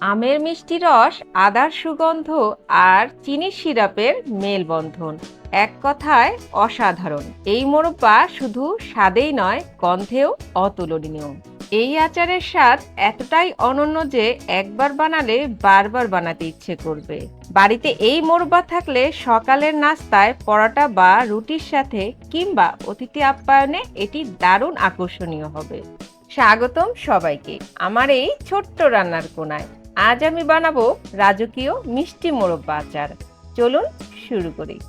আমের মিষ্টি রস, আদার সুগন্ধ আর চিনির সিরাপের মেলবন্ধন। এক কথায় অসাধারণ। এই মোরব্বা শুধু স্বাদেই নয়, গন্ধেও অতুলনীয়। এই আচারের স্বাদ এতটাই অনন্য যে একবার বানালে বারবার বানাতে ইচ্ছে করবে। বাড়িতে এই মোরব্বা থাকলে সকালের নাস্তায় পরোটা বা রুটির সাথে কিংবা অতিথি আপ্যায়নে এটি দারুণ আকর্ষণীয় হবে। স্বাগতম সবাইকে। আমার এই ছোট্ট রান্নার কোনায়। আজ আমি বানাবো রাজকীয় মিষ্টি মোরব্বা আচার। চলুন শুরু করি।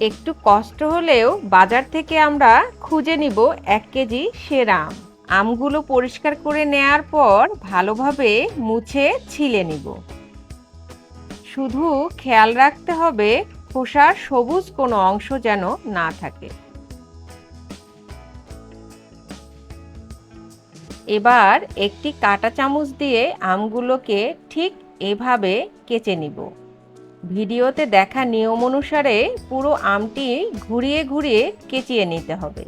একটু কষ্ট হলেও বাজার থেকে আমরা খুঁজে নিব এক কেজি সেরা আম। আমগুলো পরিষ্কার করে নেয়ার পর ভালোভাবে মুছে ছিলে নিব। শুধু খেয়াল রাখতে হবে খোসার সবুজ কোনো অংশ যেন না থাকে। এবার একটি কাটা চামচ দিয়ে আমগুলোকে ঠিক এভাবে কেচে নিব। ভিডিওতে দেখা নিয়ম অনুসারে পুরো আমটি ঘুরিয়ে ঘুরিয়ে কেচিয়ে নিতে হবে।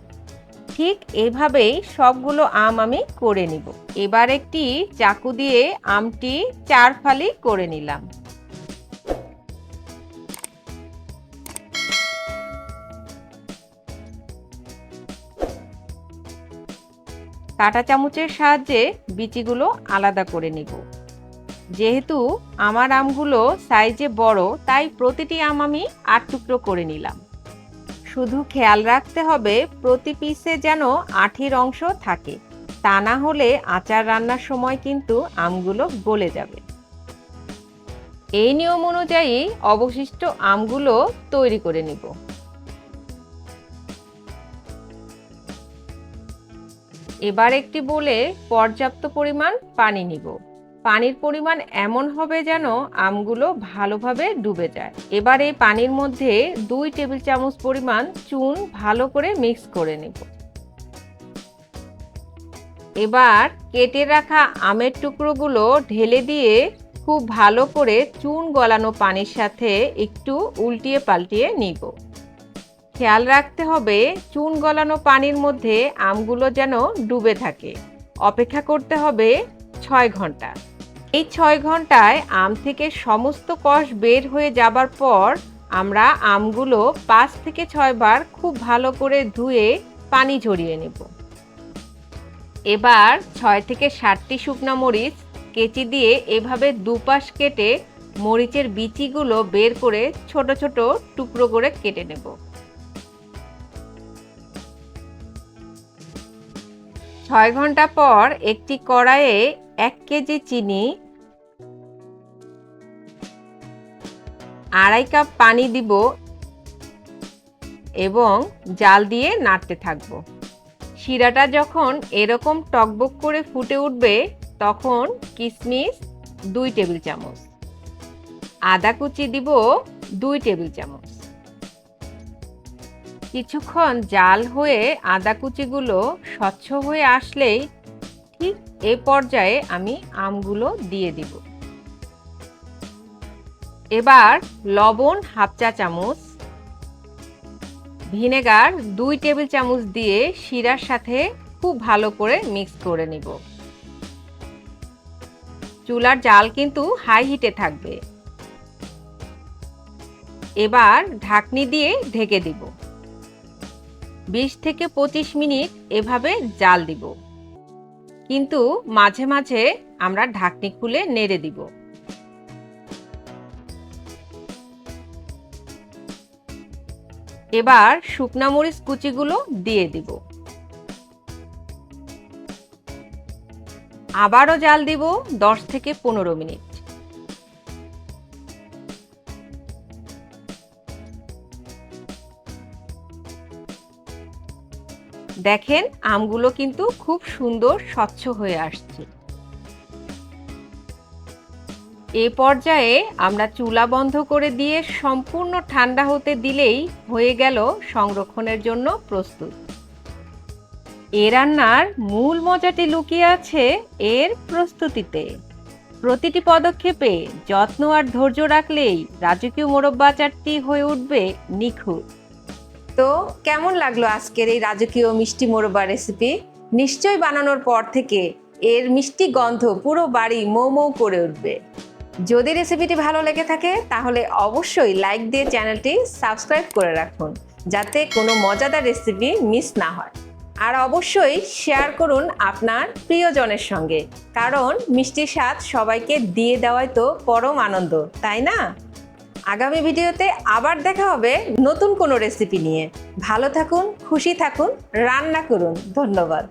ঠিক এভাবেই সবগুলো আম আমি করে নিব। এবার একটি চাকু দিয়ে আমটি চার ফালি করে নিলাম। কাঁটা চামচের সাহায্যে বিচিগুলো আলাদা করে নিব। যেহেতু আমার আমগুলো সাইজে বড়, তাই প্রতিটি আম আমি আট টুকরো করে নিলাম। শুধু খেয়াল রাখতে হবে প্রতি পিসে যেন আঠির অংশ থাকে, তা না হলে আচার রান্নার সময় কিন্তু আমগুলো গলে যাবে। এই নিয়ম অনুযায়ী অবশিষ্ট আমগুলো তৈরি করে নিব। এবার একটি বলে পর্যাপ্ত পরিমাণ পানি নিব। পানির পরিমাণ এমন হবে যেন আমগুলো ভালোভাবে ডুবে যায়। এবার এই পানির মধ্যে দুই টেবিল চামচ পরিমাণ চুন ভালো করে মিক্স করে নেব। এবার কেটে রাখা আমের টুকরোগুলো ঢেলে দিয়ে খুব ভালো করে চুন গলানো পানির সাথে একটু উল্টিয়ে পাল্টিয়ে নিব। খেয়াল রাখতে হবে, চুন গলানো পানির মধ্যে আমগুলো যেন ডুবে থাকে। অপেক্ষা করতে হবে ছয় ঘণ্টা। এই ছয় ঘন্টায় আম থেকে সমস্ত কষ বের হয়ে যাবার পর আমরা আমগুলো পাঁচ থেকে ছয়বার খুব ভালো করে ধুয়ে পানি ঝরিয়ে নেব। এবার ছয় থেকে ষাটটি শুকনো মরিচ কেচি দিয়ে এভাবে দুপাশ কেটে মরিচের বিচিগুলো বের করে ছোট ছোট টুকরো করে কেটে নেব। ছয় ঘণ্টা পর একটি কড়াইয়ে এক কেজি চিনি, আড়াই কাপ পানি দিব এবং জাল দিয়ে নাড়তে থাকব। শিরাটা যখন এরকম টকবক করে ফুটে উঠবে, তখন কিশমিশ দুই টেবিল চামচ, আদা কুচি দিব দুই টেবিল চামচ। কিছুক্ষণ জাল হয়ে আদা কুচিগুলো স্বচ্ছ হয়ে আসলেই ঠিক এ পর্যায়ে আমি আমগুলো দিয়ে দিব। এবার লবণ হাফ চা চামচ, ভিনেগার দুই টেবিল চামচ দিয়ে শিরার সাথে খুব ভালো করে মিক্স করে নিব। চুলার জাল কিন্তু হাই হিটে থাকবে। এবার ঢাকনি দিয়ে ঢেকে দিব। বিশ থেকে পঁচিশ মিনিট এভাবে জাল দিব। কিন্তু মাঝে মাঝে আমরা ঢাকনি খুলে নেড়ে দিব। এবার শুকনা মরিচ কুচিগুলো দিয়ে দিব। আবারও জাল দিব দশ থেকে পনেরো মিনিট। দেখেন, আমগুলো কিন্তু খুব সুন্দর, স্বচ্ছ হয়ে আসছে। এ পর্যায়ে আমরা চুলা বন্ধ করে দিয়ে সম্পূর্ণ ঠান্ডা হতে দিলেই হয়ে গেল সংরক্ষণের জন্য প্রস্তুত। এ রান্নার মূল মজাটি লুকিয়ে আছে এর প্রস্তুতিতে। প্রতিটি পদক্ষেপে যত্ন আর ধৈর্য রাখলেই রাজকীয় মোরব্বা আচারটি হয়ে উঠবে নিখুঁত। তো কেমন লাগল আজকের এই রাজকীয় মিষ্টি মোরবা রেসিপি নিশ্চয়ই বানানোর পর থেকে এর মিষ্টি গন্ধ পুরো বাড়ি মৌ মৌ করে উঠবে। যদি রেসিপিটি ভালো লেগে থাকে, তাহলে অবশ্যই লাইক দিয়ে চ্যানেলটি সাবস্ক্রাইব করে রাখুন, যাতে কোনো মজাদার রেসিপি মিস না হয়। আর অবশ্যই শেয়ার করুন আপনার প্রিয়জনের সঙ্গে, কারণ মিষ্টির স্বাদ সবাইকে দিয়ে দেওয়াই তো পরম আনন্দ, তাই না? আগামী ভিডিওতে আবার দেখা হবে নতুন কোনো রেসিপি নিয়ে। ভালো থাকুন, খুশি থাকুন, রান্না করুন। ধন্যবাদ।